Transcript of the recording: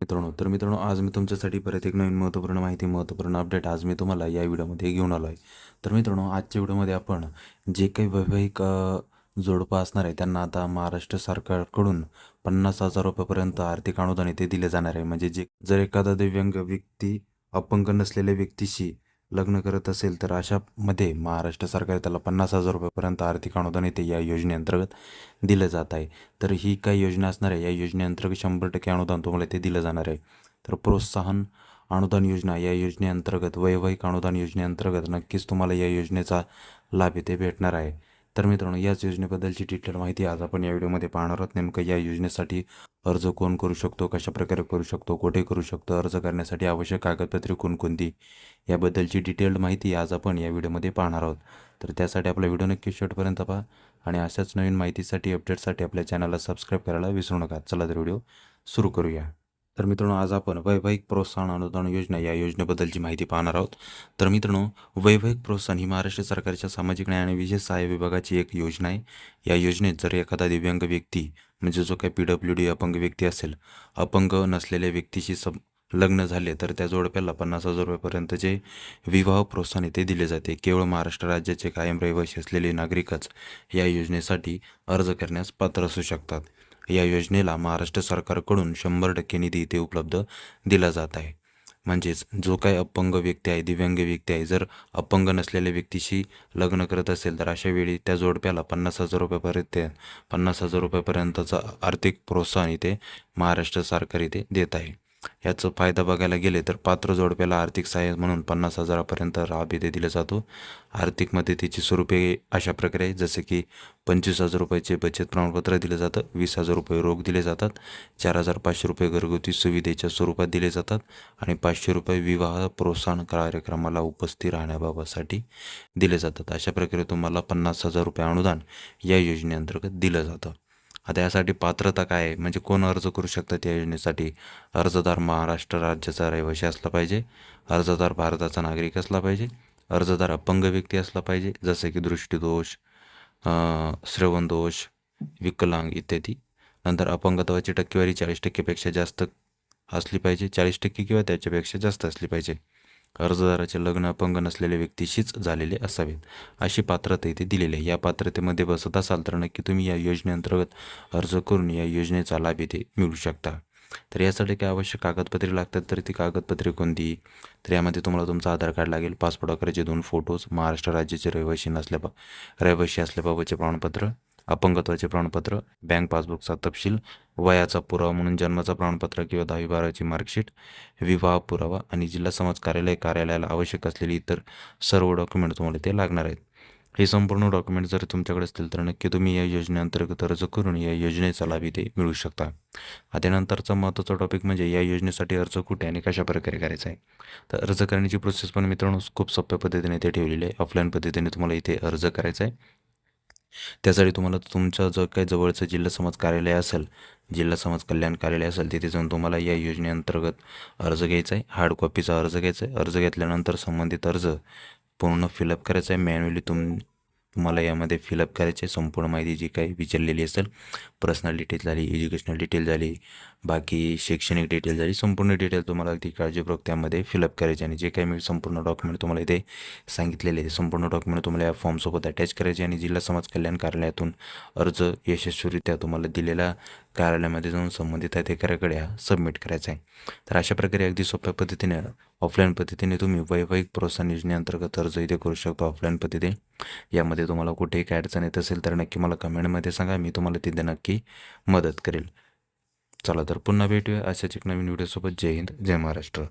मित्रांनो तर मित्रांनो आज मी तुमच्यासाठी परत एक नवीन महत्त्वपूर्ण माहिती महत्त्वपूर्ण अपडेट आज मी तुम्हाला या व्हिडिओमध्ये घेऊन आलो आहे तर मित्रांनो आजच्या व्हिडिओमध्ये आपण जे काही वैवाहिक जोडपं असणार आहे त्यांना आता महाराष्ट्र सरकारकडून पन्नास हजार रुपयापर्यंत आर्थिक अनुदान येथे दिले जाणार आहे. म्हणजे जे जर एखादा दिव्यांग व्यक्ती अपंग नसलेल्या व्यक्तीशी लग्न करत असेल तर अशामध्ये महाराष्ट्र सरकार त्याला पन्नास हजार रुपयापर्यंत आर्थिक अनुदान येते या योजनेअंतर्गत दिलं जात आहे. तर ही काही योजना असणार आहे? या योजनेअंतर्गत शंभर टक्के अनुदान तुम्हाला ते दिलं जाणार आहे. तर प्रोत्साहन अनुदान योजना या योजनेअंतर्गत वैवाहिक अनुदान योजनेअंतर्गत नक्कीच तुम्हाला या योजनेचा लाभ इथे भेटणार आहे. तर मित्रांनो याच योजनेबद्दलची डिटेल माहिती आज आपण या व्हिडिओमध्ये पाहणार आहोत. नेमकं या योजनेसाठी अर्ज कोण करू शकतो कशा प्रकारे करू शकतो कुठे करू शकतो अर्ज करण्यासाठी आवश्यक कागदपत्रे कोणकोणती याबद्दलची डिटेल्ड माहिती आज आपण या व्हिडिओमध्ये पाहणार आहोत. तर त्यासाठी आपला व्हिडिओ नक्की शेवटपर्यंत पहा आणि अशाच नवीन माहितीसाठी अपडेटसाठी आपल्या चॅनलला सबस्क्राईब करायला विसरू नका. चला तर व्हिडिओ सुरू करूया. तर मित्रांनो आज आपण वैवाहिक प्रोत्साहन अनुदान योजना या योजनेबद्दलची माहिती पाहणार आहोत. तर मित्रांनो वैवाहिक प्रोत्साहन ही महाराष्ट्र सरकारच्या सामाजिक न्याय आणि विशेष सहाय्य विभागाची एक योजना आहे. या योजनेत जर एखादा दिव्यांग व्यक्ती म्हणजे जो काही पी डब्ल्यू डी अपंग व्यक्ती असेल अपंग नसलेल्या व्यक्तीशी सं लग्न झाले तर त्या जोडप्याला पन्नास हजार रुपयापर्यंतचे विवाह प्रोत्साहन येथे दिले जाते. केवळ महाराष्ट्र राज्याचे कायम रहिवासी असलेले नागरिकच या योजनेसाठी अर्ज करण्यास पात्र असू शकतात. या योजनेला महाराष्ट्र सरकारकडून शंभर टक्के निधी इथे उपलब्ध दिला जात आहे. म्हणजेच जो काही अपंग व्यक्ती आहे दिव्यांग व्यक्ती आहे जर अपंग नसलेल्या व्यक्तीशी लग्न करत असेल तर अशा वेळी त्या जोडप्याला पन्नास हजार रुपयापर्यंत पन्नास हजार रुपयापर्यंतचा आर्थिक प्रोत्साहन इथे महाराष्ट्र सरकार इथे देत आहे. याचा फायदा बघायला गेले तर पात्र जोडप्याला आर्थिक सहाय्य म्हणून पन्नास हजारापर्यंत लाभ इथे दिला जातो. आर्थिक मदतीची स्वरूपे अशा प्रकारे आहे जसे की पंचवीस हजार रुपयाचे बचत प्रमाणपत्र दिलं जातं वीस हजार रुपये रोख दिले जातात चार हजार पाचशे रुपये घरगुती सुविधेच्या स्वरूपात दिले जातात आणि पाचशे रुपये विवाह प्रोत्साहन कार्यक्रमाला उपस्थित राहण्याबाबतसाठी दिले जातात. अशा प्रकारे तुम्हाला पन्नास हजार रुपये अनुदान या योजनेअंतर्गत दिलं जातं. आता यासाठी पात्रता काय आहे? म्हणजे कोण अर्ज करू शकतात या योजनेसाठी? अर्जदार महाराष्ट्र राज्याचा रहिवासी असला पाहिजे. अर्जदार भारताचा नागरिक असला पाहिजे. अर्जदार अपंग व्यक्ती असला पाहिजे जसे की दृष्टीदोष श्रवणदोष विकलांग इत्यादी. नंतर अपंगत्वाची टक्केवारी चाळीस टक्केपेक्षा जास्त असली पाहिजे चाळीस टक्के किंवा त्याच्यापेक्षा जास्त असली पाहिजे. अर्जदाराचे लग्न अपंग नसलेल्या व्यक्तीशीच झालेले असावेत. अशी पात्रता इथे दिलेली आहे. या पात्रतेमध्ये बसत असाल तर नक्की तुम्ही या योजनेअंतर्गत अर्ज करून या योजनेचा लाभ इथे मिळू शकता. तर यासाठी काय आवश्यक कागदपत्रे लागतात तर ती कागदपत्रे कोणती? तर यामध्ये तुम्हाला तुमचा आधार कार्ड लागेल पासपोर्ट आकाराचे दोन फोटोज महाराष्ट्र राज्याचे रहिवासी नसल्या रहिवासी असल्याबाबतचे प्रमाणपत्र अपंगत्वाचे प्रमाणपत्र बँक पासबुकचा तपशील वयाचा पुरावा म्हणून जन्माचा प्रमाणपत्र किंवा दहावी बाराची मार्कशीट विवाह पुरावा आणि जिल्हा समाज कार्यालय कार्यालयाला आवश्यक असलेली इतर सर्व डॉक्युमेंट तुम्हाला ते लागणार आहेत. हे संपूर्ण डॉक्युमेंट जर तुमच्याकडे असतील तर नक्की तुम्ही या योजनेअंतर्गत अर्ज करून या योजनेचा लाभ इथे मिळू शकता. त्यानंतरचा महत्त्वाचा टॉपिक म्हणजे या योजनेसाठी अर्ज कुठे आणि कशा प्रकारे करायचा आहे? तर अर्ज करण्याची प्रोसेस पण मित्रांनो खूप सोप्या पद्धतीने इथे ठेवलेली आहे. ऑफलाईन पद्धतीने तुम्हाला इथे अर्ज करायचा आहे. त्यासाठी तुम्हाला तुमचं जो काही जवळचं जिल्हा समाज कार्यालय असेल जिल्हा समाज कल्याण कार्यालय असेल तिथे जाऊन तुम्हाला या योजनेअंतर्गत अर्ज घ्यायचा आहे. हार्ड कॉपीचा अर्ज घ्यायचा आहे. अर्ज घेतल्यानंतर संबंधित अर्ज पूर्ण फिलअप करायचा आहे. मॅन्युअली तुम तुम्हाला यामध्ये फिलअप करायचे. संपूर्ण माहिती जी काही विचारलेली असेल पर्सनल डिटेल झाली एज्युकेशनल डिटेल झाली बाकी शैक्षणिक डिटेल्स झाली संपूर्ण डिटेल तुम्हाला अगदी काळजीपूर्वक त्यामध्ये फिलअप करायचे आणि जे काही मी संपूर्ण डॉक्युमेंट तुम्हाला इथे सांगितलेले आहे संपूर्ण डॉक्युमेंट तुम्हाला या फॉर्मसोबत अटॅच करायचे आणि जिल्हा समाज कल्याण कार्यालयातून अर्ज यशस्वीरित्या तुम्हाला दिलेल्या कार्यालयामध्ये जाऊन संबंधित अधिकाऱ्याकडे हा सबमिट करायचा आहे. तर अशा प्रकारे अगदी सोप्या पद्धतीने ऑफलाईन पद्धतीने तुम्ही वैवाहिक प्रोत्साहन योजनेअंतर्गत अर्ज इथे करू शकता ऑफलाईन पद्धतीने. यामध्ये तुम्हाला कुठेही काय अडचण येत असेल तर नक्की मला कमेंटमध्ये सांगा मी तुम्हाला तिथे नक्की मदत करेल. चला तर पुन्हा भेटूया अशाच एक नवीन व्हिडिओसोबत जय हिंद जय महाराष्ट्र.